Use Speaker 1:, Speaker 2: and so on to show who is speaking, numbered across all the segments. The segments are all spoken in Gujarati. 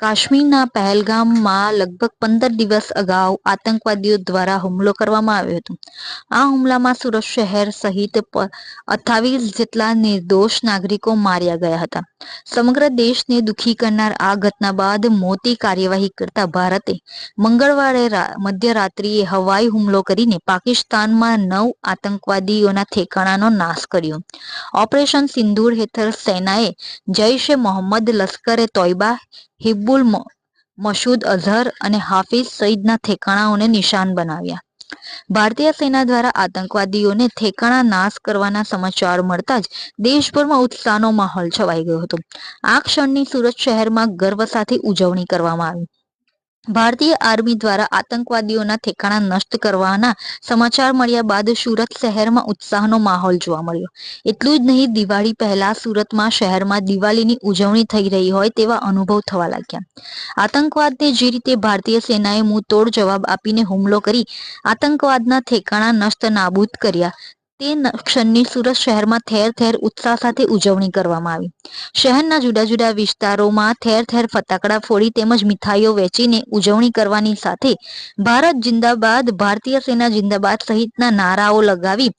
Speaker 1: કાશ્મીરના પહેલગામમાં લગભગ પંદર દિવસ અગાઉ આતંકવાદીઓ દ્વારા હુમલો કરવામાં આવ્યો હતો. આ હુમલામાં સુરત શહેર સહિત અઠ્ઠાવીસ જેટલા નિર્દોષ નાગરિકો માર્યા ગયા હતા. સમગ્ર દેશને દુખી કરનાર આ ઘટના બાદ મોટી કાર્યવાહી કરતા ભારતે મંગળવારે મધ્યરાત્રિએ હવાઈ હુમલો કરીને પાકિસ્તાનમાં નવ આતંકવાદીઓના ઠેકાણાનો નાશ કર્યો. ઓપરેશન સિંદૂર હેઠળ સેનાએ જૈશ મોહમ્મદ લશ્કરે તોયબા હિબ્બુલ મસૂદ અઝહર અને હાફિઝ સઈદના ઠેકાણાઓને નિશાન બનાવ્યા. ભારતીય સેના દ્વારા આતંકવાદીઓને ઠેકાણા નાશ કરવાના સમાચાર મળતા જ દેશભરમાં ઉત્સાહનો માહોલ છવાઈ ગયો હતો. આ ક્ષણની સુરત શહેરમાં ગર્વ સાથે ઉજવણી કરવામાં આવી. ભારતીય આર્મી દ્વારા આતંકવાદીઓના ઠેકાણા નષ્ટ કરવાના સમાચાર મળ્યા બાદ સુરત શહેરમાં ઉત્સાહનો માહોલ જોવા મળ્યો. એટલું જ નહીં, દિવાળી પહેલા સુરતમાં શહેરમાં દિવાળીની ઉજવણી થઈ રહી હોય તેવા અનુભવ થવા લાગ્યા. આતંકવાદને જે રીતે ભારતીય સેનાએ મુંહ તોડ જવાબ આપીને હુમલો કરી આતંકવાદના ઠેકાણા નષ્ટ નાબૂદ કર્યા તે ક્ષણની સુરત શહેરમાં ઠેર ઠેર ઉત્સાહ સાથે ઉજવણી કરવામાં આવી. શહેરના જુદા જુદા વિસ્તારોમાં ઠેર ઠેર ફટાકડા ફોડી તેમજ મીઠાઈઓ વેચીને ઉજવણી કરવાની સાથે ભારત જિંદાબાદ, ભારતીય સેના જિંદાબાદ સહિતના નારાઓ લગાવી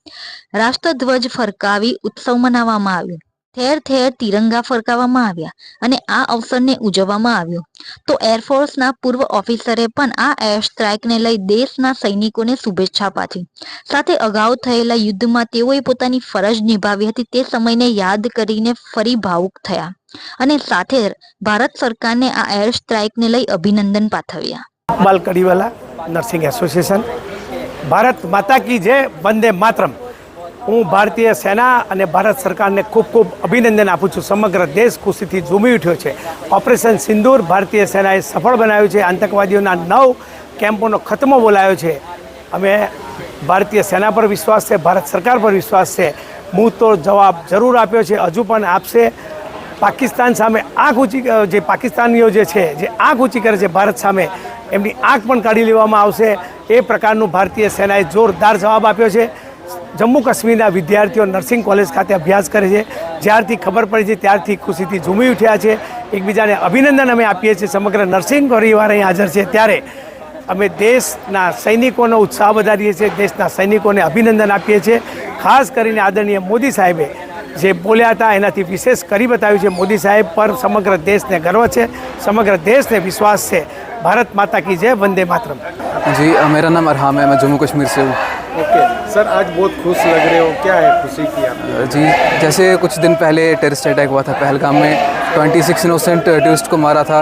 Speaker 1: રાષ્ટ્રધ્વજ ફરકાવી ઉત્સવ મનાવવામાં આવ્યો. ઠેર ઠેર તિરંગા ફરકાવવામાં આવ્યા અને આ અવસરને ઉજવવામાં આવ્યો. તો એરફોર્સના પૂર્વ ઓફિસરે પણ આ એર સ્ટ્રાઇકને લઈ દેશના સૈનિકોને શુભેચ્છા પાઠવી. સાથે અગાઉ થયેલા યુદ્ધમાં તેઓએ પોતાની ફરજ નિભાવી હતી તે સમયને યાદ કરીને ફરી ભાવુક થયા અને સાથે ભારત સરકારને આ એર સ્ટ્રાઇકને લઈ અભિનંદન પાઠવ્યા.
Speaker 2: નર્સિંગ એસોસિએશન, ભારત માતા કી જય, વંદે માતરમ. હું ભારતીય સેના અને ભારત સરકારને ખૂબ ખૂબ અભિનંદન આપું છું. સમગ્ર દેશ ખુશીથી ઝૂમી ઉઠ્યો છે. ઓપરેશન સિંદૂર ભારતીય સેનાએ સફળ બનાવ્યું છે. આતંકવાદીઓના નવ કેમ્પોનો ખતમો બોલાયો છે. અમે ભારતીય સેના પર વિશ્વાસ છે, ભારત સરકાર પર વિશ્વાસ છે. હું તો જવાબ જરૂર આપ્યો છે. હજુ પણ આપશે. પાકિસ્તાન સામે આંખ ઊંચી જે પાકિસ્તાનીઓ જે છે, જે આંખ ઊંચી કરે છે ભારત સામે, એમની આંખ પણ કાઢી લેવામાં આવશે. એ પ્રકારનું ભારતીય સેનાએ જોરદાર જવાબ આપ્યો છે. જમ્મુ કાશ્મીરના વિદ્યાર્થીઓ નર્સિંગ કોલેજ ખાતે અભ્યાસ કરે છે. જ્યારથી ખબર પડી છે, ત્યારથી ખુશીથી ઝૂમી ઉઠ્યા છે. એકબીજાને અભિનંદન અમે આપીએ છીએ. સમગ્ર નર્સિંગ પરિવાર અહીં હાજર છે. ત્યારે અમે દેશના સૈનિકોનો ઉત્સાહ વધારીએ છીએ, દેશના સૈનિકોને અભિનંદન આપીએ છીએ. ખાસ કરીને આદરણીય મોદી સાહેબે જે બોલ્યા હતા, એનાથી વિશેષ કરી બતાવ્યું છે. મોદી સાહેબ પર સમગ્ર દેશને ગર્વ છે. સમગ્ર દેશને વિશ્વાસ છે. ભારત માતા કી જય, વંદે માત્રમ.
Speaker 3: જી મેરા નામ અરહામ હૈ. મેં જમ્મુ કશ્મીર સે હું.
Speaker 4: ओके। सर, आज बहुत खुश लग रहे हो। क्या है खुशी की आप?
Speaker 3: जी, जैसे कुछ दिन पहले टेररिस्ट अटैक हुआ था पहलगाम में 26 इनोसेंट टूरिस्ट को मारा था।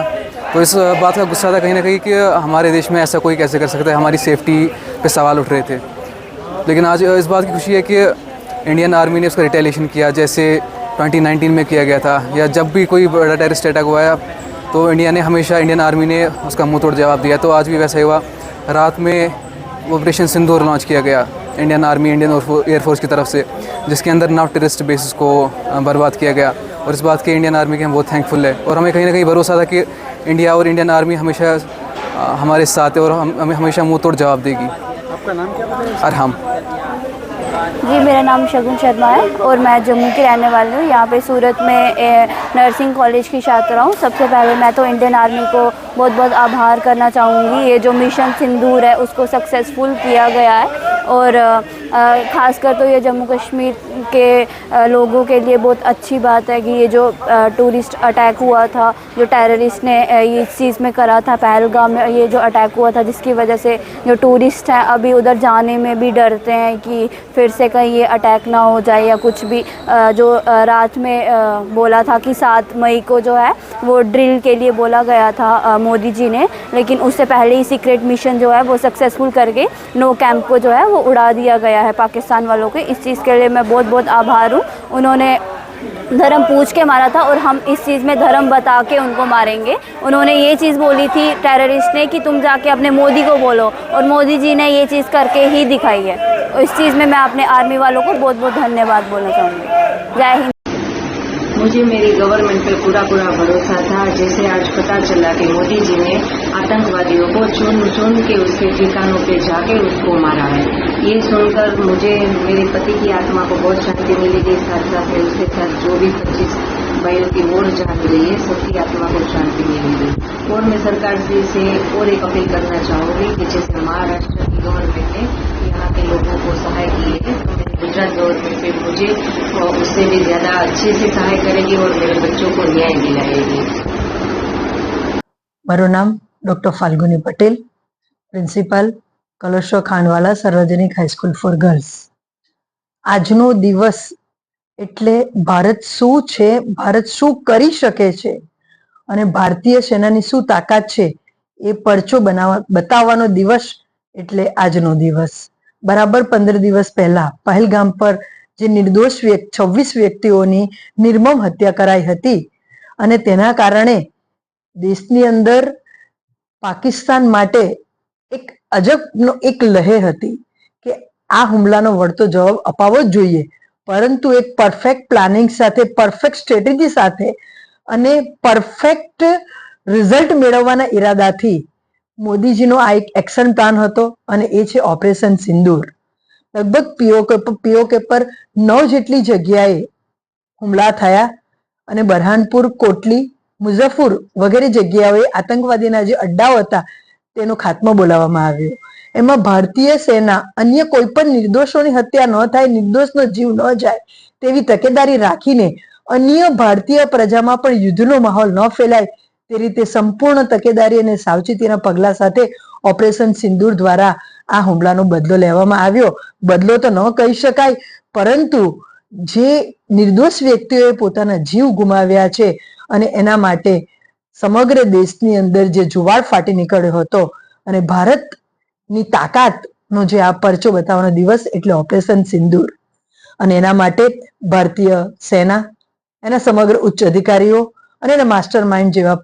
Speaker 3: तो इस बात का गुस्सा था कहीं ना कहीं कि हमारे देश में ऐसा कोई कैसे कर सकता है? हमारी सेफ्टी पे सवाल उठ रहे थे। लेकिन आज इस बात की खुशी है कि इंडियन आर्मी ने उसका रिटेलिएशन किया, जैसे 2019 में किया गया था। या जब भी कोई बड़ा टेररिस्ट अटैक हुआ है तो इंडिया ने हमेशा इंडियन आर्मी ने उसका मुँह तोड़ जवाब दिया। तो आज भी वैसा ही हुआ। रात में ऑपरेशन सिंदूर लॉन्च किया गया इंडियन आर्मी इंडियन एयरफोर्स की तरफ़ से जिसके अंदर नौ टेररिस्ट बेसिस को बर्बाद किया गया। और इस बात के इंडियन आर्मी के हम बहुत थैंकफुल है। और हमें कहीं ना कहीं भरोसा था कि इंडिया और इंडियन आर्मी हमेशा हमारे साथ है और हम हमें हमेशा मुँह तोड़ जवाब देगी।
Speaker 4: आपका नाम क्या
Speaker 3: अरहम।
Speaker 5: जी, मेरा नाम शगुन शर्मा है और मैं जम्मू की रहने वाली हूँ। यहाँ पे सूरत में नर्सिंग कॉलेज की छात्रा हूँ। सबसे पहले मैं तो इंडियन आर्मी को बहुत बहुत आभार करना चाहूँगी। ये जो मिशन सिंदूर है, उसको सक्सेसफुल किया गया है। और खासकर तो ये जम्मू कश्मीर के लोगों के लिए बहुत अच्छी बात है कि ये जो टूरिस्ट अटैक हुआ था, जो टेररिस्ट ने ये इस चीज़ में करा था, पहलगाम में ये जो अटैक हुआ था, जिसकी वजह से जो टूरिस्ट हैं, अभी उधर जाने में भी डरते हैं कि फिर से कहीं ये अटैक ना हो जाए या कुछ भी जो रात में बोला था कि सात मई को जो है, वो ड्रिल के लिए बोला गया था मोदी जी ने। लेकिन उससे पहले ही सीक्रेट मिशन जो है, वो सक्सेसफुल करके नो कैंप को जो है, वो उड़ा दिया गया है पाकिस्तान वालों के। इस चीज़ के लिए मैं बहुत बहुत आभार हूँ। उन्होंने धर्म पूछ के मारा था और हम इस चीज़ में धर्म बता के उनको मारेंगे। उन्होंने ये चीज़ बोली थी टेररिस्ट ने कि तुम जाके अपने मोदी को बोलो और मोदी जी ने ये चीज़ करके ही दिखाई है। और इस चीज़ में मैं अपने आर्मी वालों को बहुत बहुत धन्यवाद बोलना चाहूँगी। जय हिंद।
Speaker 6: मुझे मेरी गवर्नमेंट पे पूरा पूरा भरोसा था। जैसे आज पता चला कि मोदी जी ने आतंकवादियों को चुन चुन के उसके ठिकानों पे जाके उसको मारा है। ये सुनकर मुझे मेरे पति की आत्मा को बहुत शांति मिलेगी साथ साथ में उसके साथ जो भी पच्चीस भाइयों की वोट जहाँ रही है, सबकी आत्मा को शांति मिलेगी और मैं सरकार श्री से और एक अपील करना चाहूँगी कि जैसे महाराष्ट्र की गवर्नमेंट ने लोगों को सहाय की है तो मेरी गुजरात गवर्नमेंट भी मुझे अ, उससे भी ज़्यादा अच्छे से सहाय करेगी और मेरे बच्चों को न्याय दिलाएगी
Speaker 7: મારું નામ ડૉક્ટર ફાલ્ગુની પટેલ પ્રિન્સિપાલ કલોશો ખાંડવાલા સાર્વજનિક હાઈસ્કૂલ ફોર ગર્લ્સ આજનો દિવસ એટલે ભારત શું છે ભારત શું કરી શકે છે અને ભારતીય સેનાની શું તાકાત છે એ પરચો બનાવવા બતાવવાનો દિવસ એટલે આજનો દિવસ બરાબર પંદર દિવસ પહેલા પહેલગામ પર જે નિર્દોષ વ્યક્તિ છવ્વીસ વ્યક્તિઓની નિર્મમ હત્યા કરાઈ હતી. અને તેના કારણે દેશની અંદર પાકિસ્તાન માટે એક અજબનો એક લહેર હતી કે આ હુમલાનો વળતો જવાબ અપાવવો જ જોઈએ. પરંતુ એક પરફેક્ટ પ્લાનિંગ સાથે પરફેક્ટ સ્ટ્રેટેજી સાથે અને પરફેક્ટ રિઝલ્ટ મેળવવાના ઈરાદાથી મોદીજીનો આ એક એક્શન પ્લાન હતો અને એ છે ઓપરેશન સિંદૂર. લગભગ પીઓકે પીઓકે પર નવ જેટલી જગ્યાએ હુમલા થયા અને બરહાનપુર, કોટલી, મુઝફ્ફર વગેરે જગ્યાઓએ આતંકવાદીના જે અડ્ડાઓ હતા તેનો ખાત્મો બોલાવવામાં આવ્યો. એમાં ભારતીય સેના અન્ય કોઈ પણ નિર્દોષોની હત્યા ન થાય, નિર્દોષનો જીવ ન જાય તેવી તકેદારી રાખીને અન્ય ભારતીય પ્રજામાં પણ યુદ્ધનો માહોલ ન ફેલાય તે રીતે સંપૂર્ણ તકેદારી અને સાવચેતીના પગલા સાથે ઓપરેશન સિંદૂર દ્વારા આ હુમલાનો બદલો લેવામાં આવ્યો. બદલો તો ન કહી શકાય, પરંતુ જે નિર્દોષ વ્યક્તિઓએ પોતાના જીવ ગુમાવ્યા છે અને એના માટે સમગ્ર દેશની અંદર જે જુવાળ ફાટી નીકળ્યો હતો અને ભારતની તાકાતનો જે આ પરચો બતાવવાનો દિવસ એટલે ઓપરેશન સિંદૂર. અને એના માટે ભારતીય સેના, એના સમગ્ર ઉચ્ચ અધિકારીઓ અને એના માસ્ટર માઇન્ડ જેવા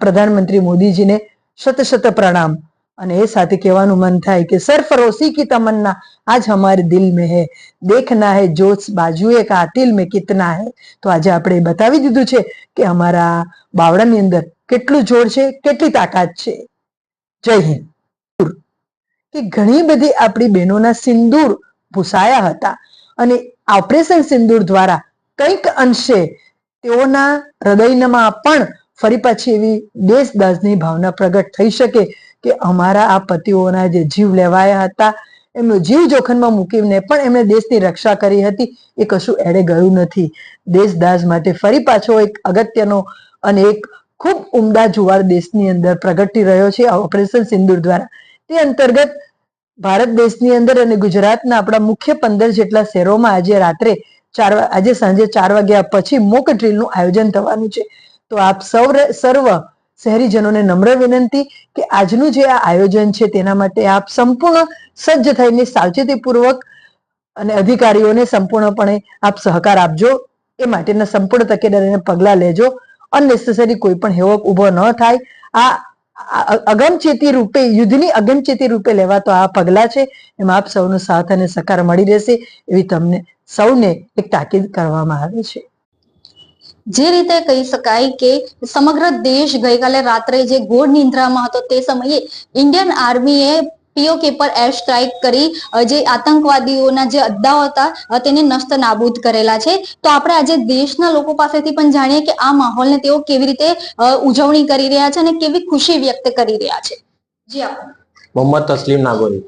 Speaker 7: પ્રધાનમંત્રી મોદીજીને શત શત પ્રણામ. અને એ સાથે કહેવાનું મન થાય કે સરફરોશી કી તમન્ના, આજ અમારે દિલ મેં હે. દેખના હે જોશ બાજુએ કાતિલ મેં કિતના હે. તો આજે આપણે બતાવી દીધું છે કે અમારા બાવળાની અંદર કેટલું જોર છે, કેટલી તાકાત છે. જય હિન્દ. કે ઘણી બધી આપણી બહેનોના સિંદૂર ભૂસાયા હતા અને ઓપરેશન સિંદૂર દ્વારા કંઈક અંશે તેઓના હૃદયમાં પણ ફરી પાછી એવી દેશદાસની ભાવના પ્રગટ થઈ શકે કે અમારા આ પતિઓના જે જીવ લેવાયા હતા, એમનો જીવ જોખમમાં મૂકીને પણ એમણે દેશની રક્ષા કરી હતી, એ કશું એડે ગયું નથી. દેશદાસ માટે ફરી પાછો એક અગત્યનો અને એક ખૂબ ઉમદા જુવાર દેશની અંદર પ્રગટી રહ્યો છે ઓપરેશન સિંદુર દ્વારા. તે અંતર્ગત ભારત દેશની અંદર અને ગુજરાતના આપણા મુખ્ય પંદર જેટલા શહેરોમાં આજે રાત્રે ચાર આજે સાંજે ચાર વાગ્યા પછી મોક ડ્રીલનું આયોજન થવાનું છે. તો આપ સૌ સર્વ શહેરીજનોને નમ્ર વિનંતી કે આજનું જે આ આયોજન છે તેના માટે આપ સંપૂર્ણ સજ્જ થઈને સાવચેતીપૂર્વક અને અધિકારીઓને સંપૂર્ણપણે આપ સહકાર આપજો. એ માટેના સંપૂર્ણ તકેદારીને પગલાં લેજો. અનનેસેસરી કોઈ પણ હેવક ઊભો ન થાય. આ અગમચેતી રૂપે, યુદ્ધની અગમચેતી રૂપે લેવા તો આ પગલાં છે. એમાં આપ સૌનો સાથ અને સહકાર મળી રહેશે એવી તમને સૌને એક તાકીદ કરવામાં આવે છે.
Speaker 1: જે રીતે કહી શકાય કે સમગ્ર દેશ ગઈકાલે રાત્રે જે ગોળ નિંદ્રામાં હતો તે સમયે ઇન્ડિયન આર્મીએ પીઓકે પર એર સ્ટ્રાઇક કરી જે આતંકવાદીઓના જે અડ્ડાઓ હતા તેને નષ્ટ નાબૂદ કરેલા છે. તો આપણે આજે દેશના લોકો પાસેથી પણ જાણીએ કે આ માહોલને તેઓ કેવી રીતે ઉજવણી કરી રહ્યા છે અને કેવી ખુશી વ્યક્ત કરી રહ્યા છે. જી
Speaker 8: મોહમ્મદ તસ્લીમ નાગોરી.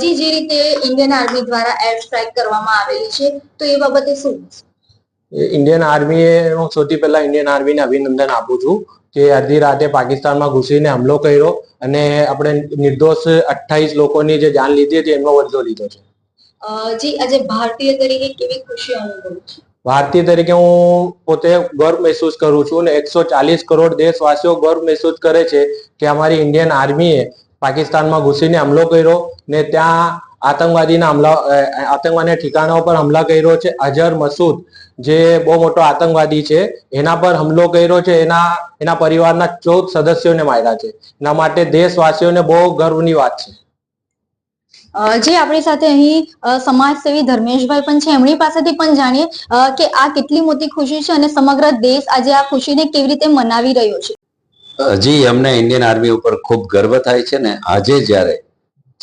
Speaker 1: જી જે રીતે ઇન્ડિયન આર્મી દ્વારા એર સ્ટ્રાઇક કરવામાં આવેલી છે તો એ બાબતે શું?
Speaker 8: ઇન્ડિયન આર્મીએ હું સૌથી પહેલા ઇન્ડિયન આર્મીને અભિનંદન આપું છું કે અડધી રાતે પાકિસ્તાનમાં ઘૂસીને હુમલો કર્યો અને આપણે નિર્દોષ અઠ્ઠાવીસ લોકોની જે જાન લીધી હતી એમનો બદલો લીધો છે.
Speaker 1: જી આજે ભારતીય તરીકે કેવી ખુશી અનુભવું છું?
Speaker 8: ભારતીય તરીકે હું પોતે ગર્વ મહેસૂસ કરું છું અને એકસો ચાલીસ કરોડ દેશવાસીઓ ગર્વ મહેસૂસ કરે છે કે અમારી ઇન્ડિયન આર્મીએ પાકિસ્તાનમાં ઘૂસીને હુમલો કર્યો ને ત્યાં આતંકવાદીના હમલા આતંકવાદીના ઠિકાણાઓ પર હમલા કર્યો છે. અઝહર મસૂદ જે બહુ મોટો આતંકવાદી છે એના પર હમલો કર્યો છે. એના એના પરિવારના ચૌદ સદસ્યોને માર્યા છે. એના માટે દેશવાસીઓને બહુ ગર્વની વાત છે.
Speaker 9: જે આપણી સાથે અહીં સમાજસેવી ધર્મેશભાઈ પણ છે. એમની પાસેથી પણ જાણીએ કે આ કેટલી મોટી ખુશી છે અને સમગ્ર દેશ આજે આ ખુશીને કેવી રીતે મનાવી રહ્યો છે.
Speaker 10: જી અમને ઇન્ડિયન આર્મી ઉપર ખૂબ ગર્વ થાય છે ને આજે જ્યારે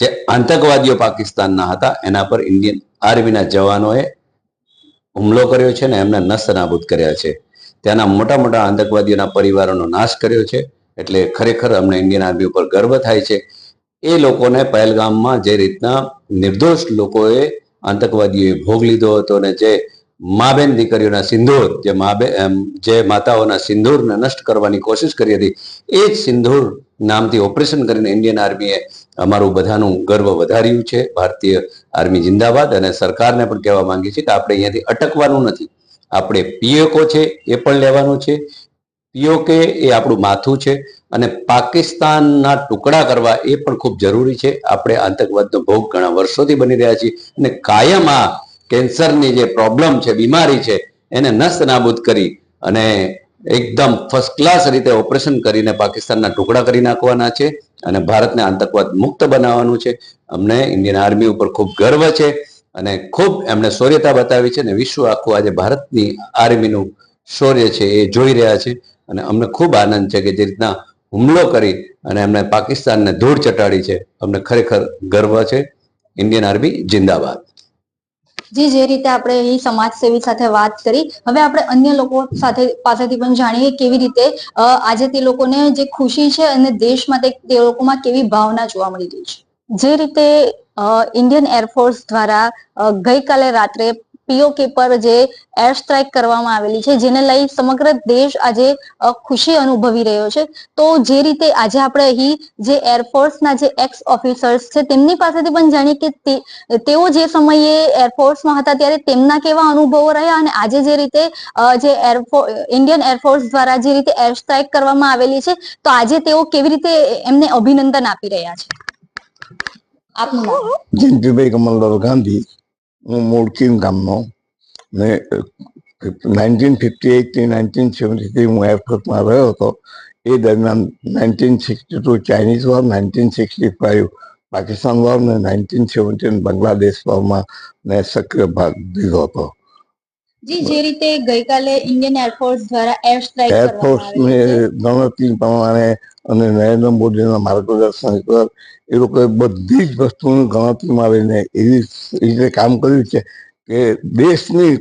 Speaker 10: જે આતંકવાદીઓ પાકિસ્તાનના હતા એના પર ઇન્ડિયન આર્મીના જવાનોએ હુમલો કર્યો છે ને એમને નસ્ત નાબૂદ કર્યા છે. ત્યાંના મોટા મોટા આતંકવાદીઓના પરિવારોનો નાશ કર્યો છે. એટલે ખરેખર અમને ઇન્ડિયન આર્મી ઉપર ગર્વ થાય છે. એ લોકોને પહેલગામમાં જે રીતના નિર્દોષ લોકોએ આતંકવાદીઓએ ભોગ લીધો હતો અને જે મા બેન દીકરીઓના સિંદૂર જે મા બે એમ, જે માતાઓના સિંદૂરને નષ્ટ કરવાની કોશિશ કરી હતી એ જ સિંદૂર નામથી ઓપરેશન કરીને ઇન્ડિયન આર્મીએ અમારું બધાનું ગર્વ વધાર્યું છે. ભારતીય આર્મી જિંદાબાદ અને સરકારને પણ કહેવા માંગીએ છીએ કે આપણે અહીંયાથી અટકવાનું નથી. આપણે પીએકો છે, એ પણ લેવાનું છે. પીઓકે એ આપણું માથું છે અને પાકિસ્તાનના ટુકડા કરવા એ પણ ખૂબ જરૂરી છે. આપણે આતંકવાદનો ભોગ ઘણા વર્ષોથી બની રહ્યા છીએ અને કાયમ આ કેન્સરની જે પ્રોબ્લેમ છે, બીમારી છે, એને નસ્ત નાબૂદ કરી અને એકદમ ફર્સ્ટ ક્લાસ રીતે ઓપરેશન કરીને પાકિસ્તાનના ટુકડા કરી નાખવાના છે. અને ભારતને આતંકવાદ મુક્ત બનાવવાનું છે. અમને ઇન્ડિયન આર્મી ઉપર ખૂબ ગર્વ છે અને ખૂબ એમણે શૌર્યતા બતાવી છે અને વિશ્વ આખું આજે ભારતની આર્મીનું શૌર્ય છે એ જોઈ રહ્યા છે અને અમને ખૂબ આનંદ છે કે જે રીતના હુમલો કરી અને એમણે પાકિસ્તાનને ધૂળ ચટાડી છે. અમને ખરેખર ગર્વ છે. ઇન્ડિયન આર્મી જિંદાબાદ.
Speaker 9: જી જે રીતે આપણે અહીં સમાજસેવી સાથે વાત કરી, હવે આપણે અન્ય લોકો સાથે, પાસેથી પણ જાણીએ કેવી રીતે આજે તે લોકોને જે ખુશી છે અને દેશ માટે તે લોકોમાં કેવી ભાવના જોવા મળી રહી છે. જે રીતે ઇન્ડિયન એરફોર્સ દ્વારા ગઈકાલે રાત્રે પીઓકે પર જે એર સ્ટ્રાઇક કરવામાં આવેલી છે, જેને લઈ સમગ્ર દેશ આજે ખુશી અનુભવી રહ્યો છે. તો જે રીતે આજે આપણે અહીં જે એરફોર્સના જે એક્સ ઓફિસર્સ છે, તેમની પાસેથી પણ જાણીએ કે તેઓ જે સમયે એરફોર્સમાં હતા ત્યારે તેમના કેવા અનુભવો રહ્યા અને આજે જે રીતે જે ઇન્ડિયન એરફોર્સ દ્વારા જે રીતે એર સ્ટ્રાઇક કરવામાં આવેલી છે, તો આજે તેઓ કેવી રીતે એમને અભિનંદન આપી રહ્યા છે? આપનું નામ?
Speaker 11: જયંતિભાઈ કમલદાસ ગાંધી. હું મૂળકીમ ગામનો. ને નાઇન્ટીન ફિફ્ટી એઇટથી નાઇન્ટીન સેવન્ટીથી હું એરફોર્સમાં રહ્યો હતો. એ દરમિયાન nineteen sixty two Chinese war nineteen sixty five Pakistan war ને નાઇન્ટીન સેવન્ટીન બાંગ્લાદેશ વોરમાં મેં સક્રિય ભાગ લીધો હતો.
Speaker 9: જી જે રીતે ગઈકાલે ઇન્ડિયન એરફોર્સ દ્વારા એર સ્ટ્રાઇક
Speaker 11: એરફોર્સની ગણતરી પ્રમાણે અને નરેન્દ્ર મોદીના માર્ગદર્શન હેઠળ એ લોકોએ બધી જ વસ્તુની ગણતરીમાં મારીને એવી રીતે કામ કર્યું છે કે દેશની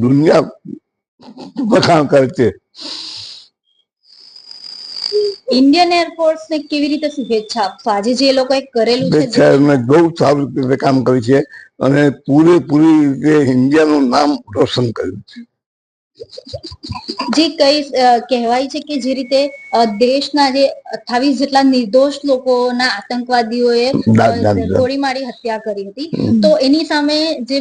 Speaker 11: દુનિયા વખાણ કરે છે.
Speaker 9: ઇન્ડિયન એરફોર્સ ને કેવી રીતે શુભેચ્છા આપશો? આજે જે લોકોએ કરેલું છે
Speaker 11: બહુ સારું રીતે કામ કર્યું છે અને પૂરેપૂરી રીતે ઇન્ડિયાનું નામ રોશન કર્યું છે.
Speaker 9: જે કઈ કહેવાય છે કે જે રીતે દેશના જે અઠ્ઠાવીસ જેટલા નિર્દોષ લોકોના આતંકવાદીઓએ. ગોળી મારી હત્યા કરી હતી. તો એની સામે જે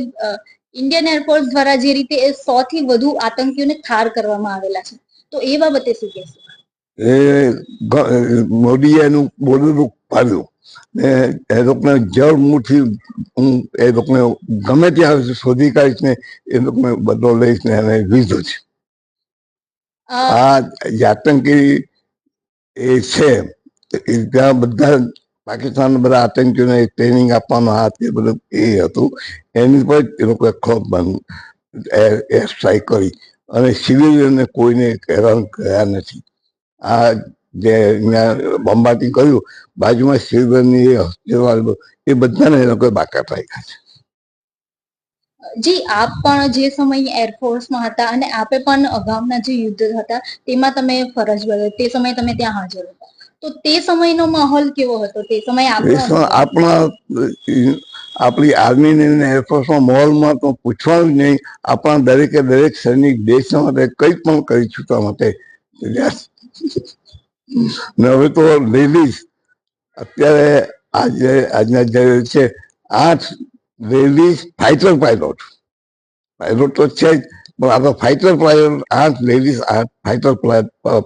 Speaker 9: ઇન્ડિયન એરફોર્સ દ્વારા જે રીતે સો થી વધુ આતંકીઓને ઠાર કરવામાં આવેલા છે. તો એ બાબતે શું કહેશો?
Speaker 11: એ મોદીએ એનું બોલરૂપ પાડ્યું. ને એ લોકોને જળ મુઠ્ઠી હું એ લોકોને ગમે ત્યાં શોધી કાઢીશ ને એ લોકોને બદલો લઈશ ને એને લીધો છે. આ આતંકી એ છે. ત્યાં બધા પાકિસ્તાન બધા આતંકીઓને ટ્રેનિંગ આપવાનો હાથ એ બધું એ હતું. એની પર એ લોકોએ ખૂબ એર સ્ટ્રાઇક કરી. અને સિવિલિયનને કોઈને હેરાન કર્યા નથી. આ જે બોમ્બાર્ડિંગ કર્યું બાજુમાં એ હોસ્પિટલ એ બધાને એ લોકોએ બાકાત રાખ્યા છે.
Speaker 9: જી આપ પણ જે સમયે એરફોર્સમાં હતા અને આપે પણ અગાઉના જે યુદ્ધ હતા તેમાં તમે ફરજ બજાવી તે સમયે તમે ત્યાં હાજર હતા. તો તે સમયનો માહોલ કેવો હતો? તે સમયે આપણા
Speaker 11: આપણી આર્મી ને એરફોર્સમાં મોલમાં તો પૂછવાનું જ નહીં. આપણા દરેકે દરેક સૈનિક દેશ માટે કંઈ પણ કરી છૂટવા માટે. ને હવે તો લેડીઝ અત્યારે આજે, આજના જે છે, આઠ લેડીઝ ફાઇટર પાયલોટ પાયલોટ તો છે જ, પણ આ તો ફાઇટર પાયલોટ આઠ લેડીઝ આઠ ફાઇટર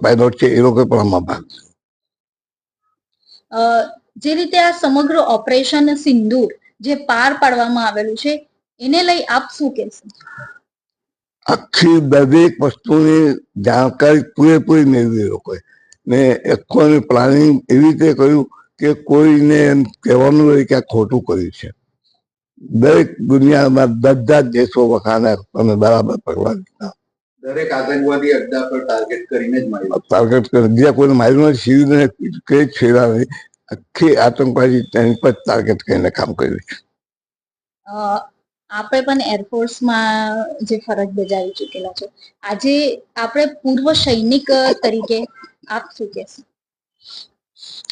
Speaker 11: પાયલોટ છે, એ લોકો પણ આમાં ભાગ છે.
Speaker 9: જે રીતે આ સમગ્ર ઓપરેશન સિંદૂર જે પાર પાડવામાં આવેલું છે, એને લઈ આપ શું કહેશો
Speaker 11: આખી દરેક વસ્તુની જાણકારી પૂરેપૂરી મેળવી લોકોએ. ને આખું પ્લાનિંગ એવી રીતે કર્યું કે કોઈને એમ કહેવાનું નથી કે આ ખોટું કર્યું છે. દરેક દુનિયામાં બધા જ દેશો વખાના તમે બરાબર પગલા લીધા
Speaker 12: દરેક આતંકવાદી અડ્ડા પર ટાર્ગેટ કરીને જ માર્યું.
Speaker 11: ટાર્ગેટ કરી બીજા કોઈને માર્યું નથી સીધું કઈ જ નહીં. આખી આતંકવાદી તેની પર ટાર્ગેટ કરીને કામ કર્યું છે.
Speaker 1: આપણે પણ એરફોર્સમાં જે ફરજ બજાવી ચૂકેલા છો. આજે આપણે પૂર્વ સૈનિક તરીકે આપ શું કહેશો?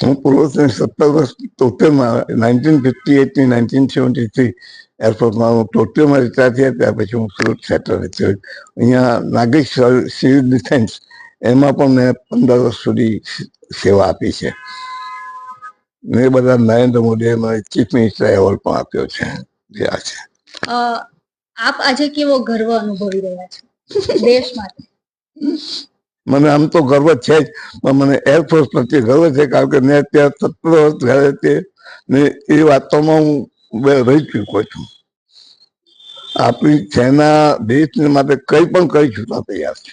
Speaker 11: હું પૂર્વ સત્તર વર્ષ તોતેરમાં, નાઇન્ટીન ફિફ્ટી એટની નાઇન્ટીન સેવન્ટી થ્રી એરફોર્સમાં હું ટોટલમાં રિટાયર થયા, ત્યાર પછી હું સુરત સેટલ થયો અહીંયા નાગરિક સિવિલ ડિફેન્સ, એમાં પણ મેં પંદર વર્ષ સુધી સેવા આપી છે. મેં બધા નરેન્દ્ર મોદીએ મને ચીફ મિનિસ્ટર એવોર્ડ પણ આપ્યો છે. જે આ છે.
Speaker 1: આપ આજે કેવો ગર્વ અનુભવી રહ્યા છો? દેશ માટે.
Speaker 11: મને આમ તો ગર્વ છે જ, પણ મને એરફોર્સ પ્રત્યે ગર્વ છે, કારણ કે મેં ત્યાં સત્તર વર્ષ જ્યારે તે, ને એ વાતોમાં હું રહી ચૂક્યો છું. આપણી સેના, દેશને માટે કંઈ પણ કરી છૂટા તૈયાર છે.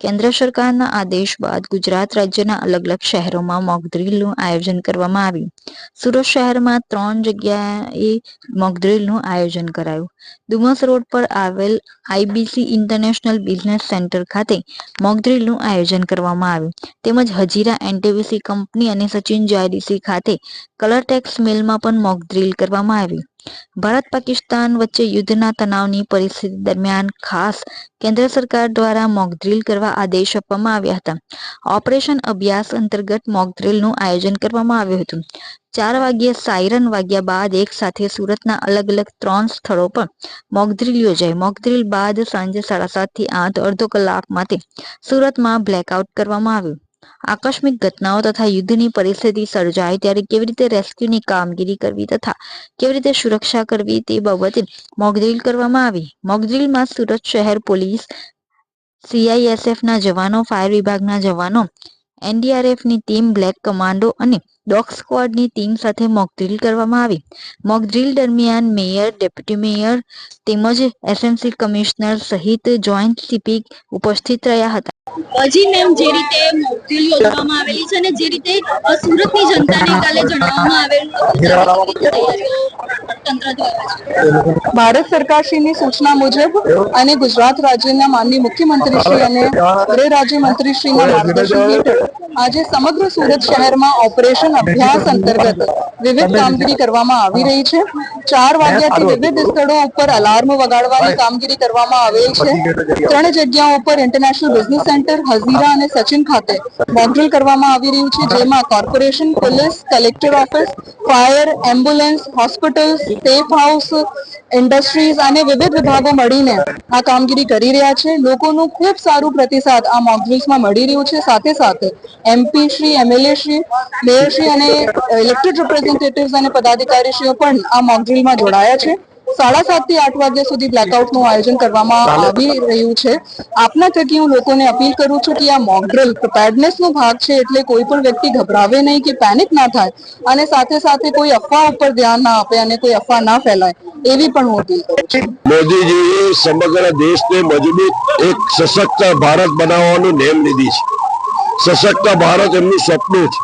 Speaker 1: કેન્દ્ર સરકારના આદેશ બાદ ગુજરાત રાજ્યના અલગ અલગ શહેરોમાં મોકડ્રીલનું આયોજન કરવામાં આવ્યું. સુરત શહેરમાં ત્રણ જગ્યાએ મોકડ્રીલનું આયોજન કરાયું. ડુમસ રોડ પર આવેલ આઈબીસી ઇન્ટરનેશનલ બિઝનેસ સેન્ટર ખાતે મોકડ્રીલનું આયોજન કરવામાં આવ્યું. તેમજ હજીરા એનટીવીસી કંપની અને સચિન જાયડીસી ખાતે કલર ટેક્સ મિલમાં પણ મોકડ્રીલ કરવામાં આવી. ભારત પાકિસ્તાન વચ્ચે યુદ્ધના તણાવની પરિસ્થિતિ દરમિયાન ખાસ કેન્દ્ર સરકાર દ્વારા મોકડ્રીલ કરવા આદેશ આપવામાં આવ્યા હતા. ઓપરેશન અભ્યાસ અંતર્ગત મોકડ્રીલનું આયોજન કરવામાં આવ્યું હતું. ચાર વાગ્યે સાયરન વાગ્યા બાદ એક સાથે સુરતના અલગ અલગ ત્રણ સ્થળો પર મોક ડ્રીલ યોજાઈ. મોક બાદ સાંજે સાડા સાતથી આઠ અડધો કલાક માટે સુરતમાં બ્લેકઆઉટ કરવામાં આવ્યું. આકસ્મિક ઘટનાઓ તથા યુદ્ધની પરિસ્થિતિ સર્જાય ત્યારે કેવી રીતે રેસ્ક્યુની કામગીરી કરવી તથા કેવી રીતે સુરક્ષા કરવી તે બાબતે મોકડ્રીલ કરવામાં આવી. મોકડ્રીલમાં સુરત શહેર પોલીસ સીઆઈએસએફના જવાનો ફાયર વિભાગના જવાનો એનડીઆરએફની ટીમ બ્લેક કમાન્ડો અને ડોગ સ્ક્વોડની ટીમ સાથે મોકડ્રીલ કરવામાં આવી. મોકડ્રીલ દરમિયાન મેયર, ડેપ્યુટી મેયર તેમજ એસએમસી કમિશનર સહિત જોઈન્ટ સીપી ઉપસ્થિત રહ્યા હતા. હજી મેમ જે રીતે મોકડ્રીલ યોજવામાં આવેલી છે અને જે રીતે સુરતની જનતાને કાલે જણાવવામાં આવેલું
Speaker 13: ભારત સરકારશ્રીની સૂચના મુજબ અને ગુજરાત રાજ્યના માનનીય મુખ્યમંત્રીશ્રી અને ગૃહ રાજ્યમંત્રીશ્રીના માર્ગદર્શન હેઠળ આજે સમગ્ર સુરત શહેરમાં ઓપરેશન અભ્યાસ અંતર્ગત વિવિધ કામગીરી કરવામાં આવી રહી છે. ચાર વાગ્યાથી વિવિધ સ્થળો ઉપર અલાર્મ વગાડવાની કામગીરી કરવામાં આવેલ છે. ત્રણ જગ્યાઓ ઉપર ઇન્ટરનેશનલ બિઝનેસ સેન્ટર હઝીરા અને સચિન ખાતે મોકડ્રીલ કરવામાં આવી રહ્યું છે, જેમાં corporation, police collector office, fire, ambulance, hospital safe house, industries અને વિવિધ વિભાગો મળીને આ કામગીરી કરી રહ્યા છે. લોકોનું ખૂબ સારું પ્રતિસાદ આ મોકડ્રીલ્સમાં મળી રહ્યું છે. સાથે સાથે MP Shri MLA Shri, mayor Shri અને ઇલેક્ટેડ રિપ્રેઝેન્ટેટિવ્સ અને પદાધિકારીશ્રીઓ પણ આ મોકડ્રીલમાં જોડાયા છે. સાડા સાતથી આઠ વાગ્યા સુધી બ્લેકઆઉટનું આયોજન કરવામાં આવી રહ્યું છે. આપના થકી હું લોકોને અપીલ કરું છું કે આ મોકડ્રીલ પ્રિપેર્ડનેસનો ભાગ છે એટલે કોઈ પણ વ્યક્તિ ગભરાવે નહીં કે પેનિક ના થાય અને સાથે સાથે કોઈ અફવા ઉપર ધ્યાન ના આપે અને કોઈ અફવા ના ફેલાય એવી પણ હું અપીલ કરું છું.
Speaker 12: મોદીજીએ સમગ્ર દેશને મજબૂત એક સશક્ત ભારત બનાવવાનું નેમ લીધી છે. સશક્ત ભારત એમનું સપનું છે.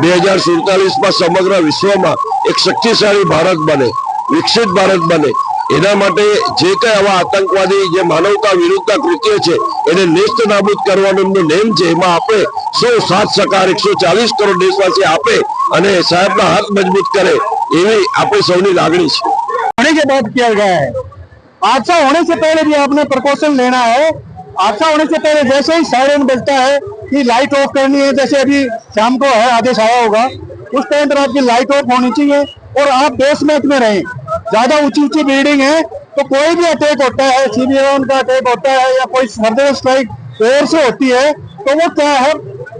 Speaker 12: બે હજાર સુડતાલીસમાં સમગ્ર વિશ્વમાં એક શક્તિશાળી ભારત બને. વિકસિત ભારત બને એના માટે જે કઈ આવા આતંકવાદી જે માનવતા વિરુદ્ધના કૃત્ય છે એને નેસ્ત નાબૂદ કરવાનું એમનું નેમ છે એમાં આપણે સૌ સાત સકાર એકસો ચાલીસ કરોડ દેશવાસી આપે અને સાહેબના હાથ મજબૂત કરે એવી આપણી સૌની લાગણી છે
Speaker 2: होने के बाद किया गया है हादसा होने से पहले भी आपने प्रिकॉशन लेना है हादसा होने से पहले जैसे ही सायरन बजता है कि लाइट ऑफ करनी है जैसे अभी शाम को है आदेश आया होगा उस टाइम पर आपकी लाइट ऑफ होनी चाहिए और आप बेसमेंट में रहें। ज़्यादा ऊँची ऊँची बिल्डिंग है तो कोई भी अटैक होता है सीबीआई का अटैक होता है या कोई सर्जिकल स्ट्राइक एयर से होती है तो वो क्या है,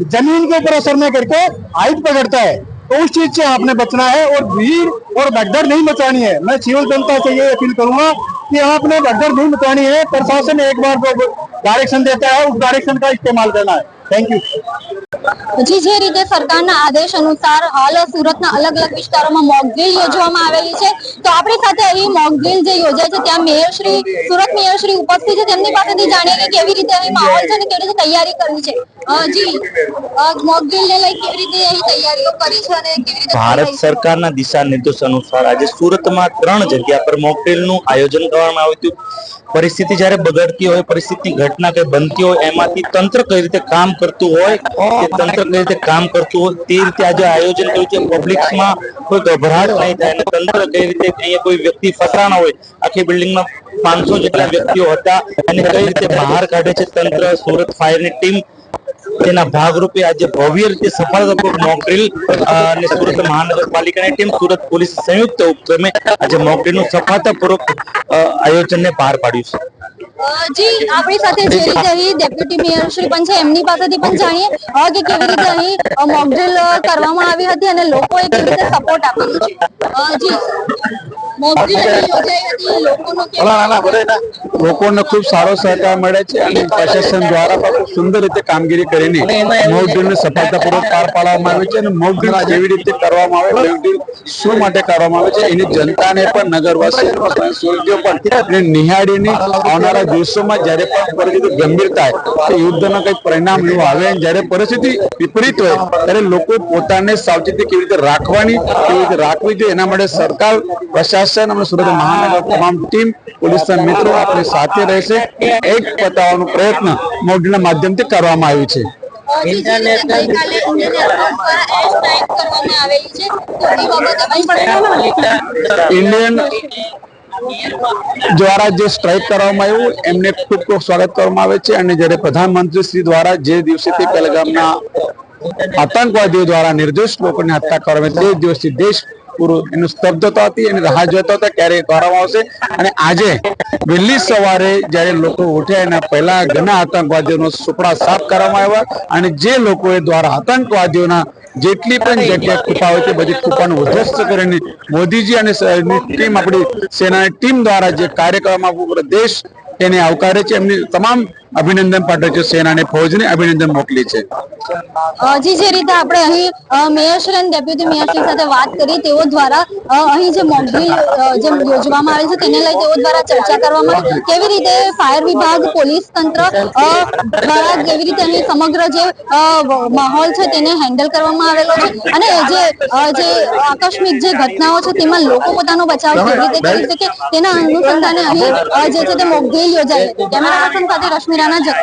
Speaker 2: ज़मीन के ऊपर असर नहीं करके हाइट पकड़ता है। तो उस चीज़ से आपने बचना है और भीड़ और भगदड़ नहीं मचानी है। मैं सिविल जनता से ये अपील करूँगा
Speaker 14: कि आपने भगदड़ नहीं मचानी है। प्रशासन एक बार जो डायरेक्शन देता है, उस डायरेक्शन का इस्तेमाल करना है। થેન્ક યુ
Speaker 9: જી જે રીતે સરકારના આદેશ અનુસાર હાલ સુરતના અલગ અલગ વિસ્તારોમાં મોક ડ્રિલ યોજવામાં આવેલી છે તો આપણી સાથે અહીં મોક ડ્રિલ જે યોજાય છે ત્યાં મેયર શ્રી સુરત મેયર શ્રી ઉપસ્થિત છે તેમની પાસેથી જાણીએ કે કેવી રીતે અહીં માહોલ છે અને કેવી રીતે તૈયારી કરવી છે. જી મોક ડ્રિલ ને લઈ કેવી રીતે અહીં તૈયારીઓ કરી છે અને કેવી રીતે
Speaker 15: ભારત સરકારના દિશા નિર્દેશ અનુસાર આજે સુરતમાં ત્રણ જગ્યા પર મોક ડ્રિલનું આયોજન કરવામાં આવ્યું હતું. પરિસ્થિતિ જ્યારે બગડતી હોય પરિસ્થિતિ ઘટના કે બનતી હોય એમાંથી તંત્ર કઈ રીતે કામ કરતું હોય કે તંત્ર કઈ રીતે કામ કરતું હોય તે રીતે આજે આયોજન કર્યું છે પબ્લિક્સમાં કોઈ ગભરાટ નહીં થાય અને તંત્ર કઈ રીતે અહીંયા કોઈ વ્યક્તિ ફસાણા હોય આખી બિલ્ડિંગમાં પાંચસો જેટલા વ્યક્તિઓ હતા અને કઈ રીતે બહાર કાઢે છે તંત્ર સુરત ફાયરની ટીમ તેના ભાગરૂપે આજે ભવ્ય રીતે સફળતાપૂર્વક મોકડ્રીલ અને સુરત મહાનગરપાલિકાની ટીમ સુરત પોલીસ સંયુક્ત ઉપક્રમે આજે મોકડ્રીલનું સફળતાપૂર્વક આયોજનને પાર પાડ્યું છે.
Speaker 9: જી, આપણી સાથે જે રીતે ડેપ્યુટી મેયર શ્રી પણ છે, એમની પાસેથી પણ જાણીએ કે કેવી રીતે અહીં મોકડ્રીલ કરવામાં આવી હતી અને લોકોએ કેવી રીતે સપોર્ટ આપ્યો છે. જી. લોકોનો કેવો
Speaker 16: લોકોને ખૂબ સારો સહકાર મળે છે અને પ્રશાસન દ્વારા પણ ખૂબ સુંદર રીતે કામગીરી કરીને મોક સફળતાપૂર્વક પાર પાડવામાં આવે છે અને મોક કેવી રીતે કરવામાં આવે મોક શું માટે કરવામાં આવે છે એની જનતાને પણ નગરવાસીઓ સુરતીઓ પણ નિહાળીને આવનારા દિવસોમાં જ્યારે પણ પરિસ્થિતિ ગંભીર કે યુદ્ધનો કંઈક પરિણામ એવું આવે અને જ્યારે પરિસ્થિતિ વિપરીત હોય ત્યારે લોકો પોતાને સાવચેતી કેવી રીતે રાખવાની કેવી રીતે રાખવી જોઈએ એના માટે સરકાર પ્રશાસન અને સુરત મહાનગર તમામ ટીમ પોલીસના મિત્રો આપણી સાથે રહેશે. એક બતાવવાનો પ્રયત્ન મોડના માધ્યમથી કરવામાં આવ્યું છે.
Speaker 9: ઇન્ડિયન દ્વારા
Speaker 16: જે સ્ટ્રાઇક કરવામાં આવ્યું એમને ખૂબ ખૂબ સ્વાગત કરવામાં આવે છે. અને જ્યારે પ્રધાનમંત્રી શ્રી દ્વારા જે દિવસેથી પહેલગામના આતંકવાદીઓ દ્વારા નિર્દોષ લોકોની હત્યા કરવામાં આવી, તે દિવસથી દેશ પૂરું, એનું સ્તબ્ધતા હતી, એની રાહ જોતા હતા ક્યારે કરવામાં આવશે. અને આજે, વહેલી સવારે જ્યારે લોકો ઉઠ્યા, એના પહેલા ઘણા આતંકવાદીઓનો સુપડા સાફ કરવામાં આવ્યા અને જે લોકોએ દ્વારા આતંકવાદીઓના જેટલી પણ જગ્યા કૃપા હોય તે બધી કૃપાનું ઉદ્ધસ્ત કરીને મોદીજી અને ટીમ, આપણી સેનાની ટીમ દ્વારા જે કાર્યક્રમ પૂરો દેશ એને આવકારે છે. એમની તમામ અભિનંદન પાઠવે છે સેનાને ફૌજને અભિનંદન મોકલી છે.
Speaker 9: જી, જે રીતે આપણે અહીં મેયરશ્રી અને ડેપ્યુટી મેયરશ્રી સાથે વાત કરી, તેઓ દ્વારા અહીં જે મોકડ્રીલ જે યોજવામાં આવે છે, તેને લઈ તેઓ દ્વારા ચર્ચા કરવામાં કેવી રીતે ફાયર વિભાગ, પોલીસ તંત્ર દ્વારા કેવી રીતે અહીં સમગ્ર જે માહોલ છે તેને હેન્ડલ કરવામાં આવેલો છે? અને જે જે આકસ્મિક જે ઘટનાઓ છે, તેમાં લોકો પોતાનો બચાવ કેવી રીતે કરી શકે? તેના અનુસંધાને અહીં જે છે તે મોક યોજાય કેમેરા સાથે રશ્મિ জানা যাক।